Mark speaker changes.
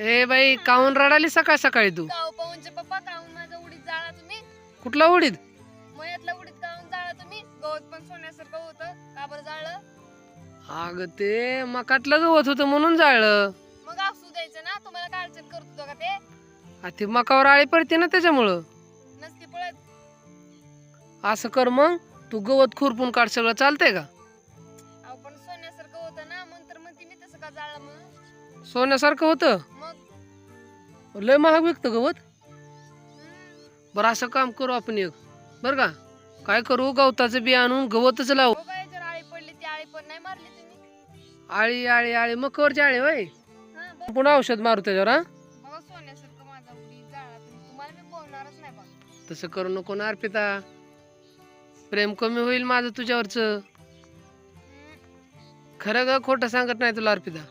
Speaker 1: ए बाई काहून रडाली सकाळ सकाळी तू?
Speaker 2: काव पाहूनचे पप्पा काहून माझा उडीत जाळा तुम्ही?
Speaker 1: कुठला उडीद
Speaker 2: मयातला उडीत काहून जाळा तुम्ही? गवत पण सोन्यासारखं होतं. का बरं जाळलं?
Speaker 1: अग ते मकातलं गवत होतं म्हणून जाळलं.
Speaker 2: मग असू द्यायचं ना तुम्हाला काय अडचण करत होतं का ते?
Speaker 1: आ ते मकावर आळी पडते ना त्याच्यामुळं.
Speaker 2: नसती पळत.
Speaker 1: असं कर मग तू गवत खुरपून काढ सगळं चालतंय का?
Speaker 2: अहो पण सोन्यासारखं होतं ना म्हणून तर म्हणते मी तसं का जाळलं म्हणून?
Speaker 1: सोन्यासारखं होतं? लय महाग विकतं गवत. बरं असं काम करू आपण एक. बरं का? काय करू? गवताचं बी आणून गवतच लावू.
Speaker 2: हो जर आळी पडली ती आळी पण नाही मारली तुम्ही.
Speaker 1: आळी आळी आळी. मकावरची आळी होय
Speaker 2: हा बरं.
Speaker 1: पुन्हा औषध मारू त्याच्यावर हा?
Speaker 2: बघा सोन्यासारखं माझा उडीत जाळा. तुम्ही तुम्हाला मी बोलणारच नाही बघा.
Speaker 1: तसं करू नको ना अर्पिता. प्रेम कमी होईल माझं तुझ्यावरचं. खरं ग खोटं सांगत नाही तुला अर्पिता.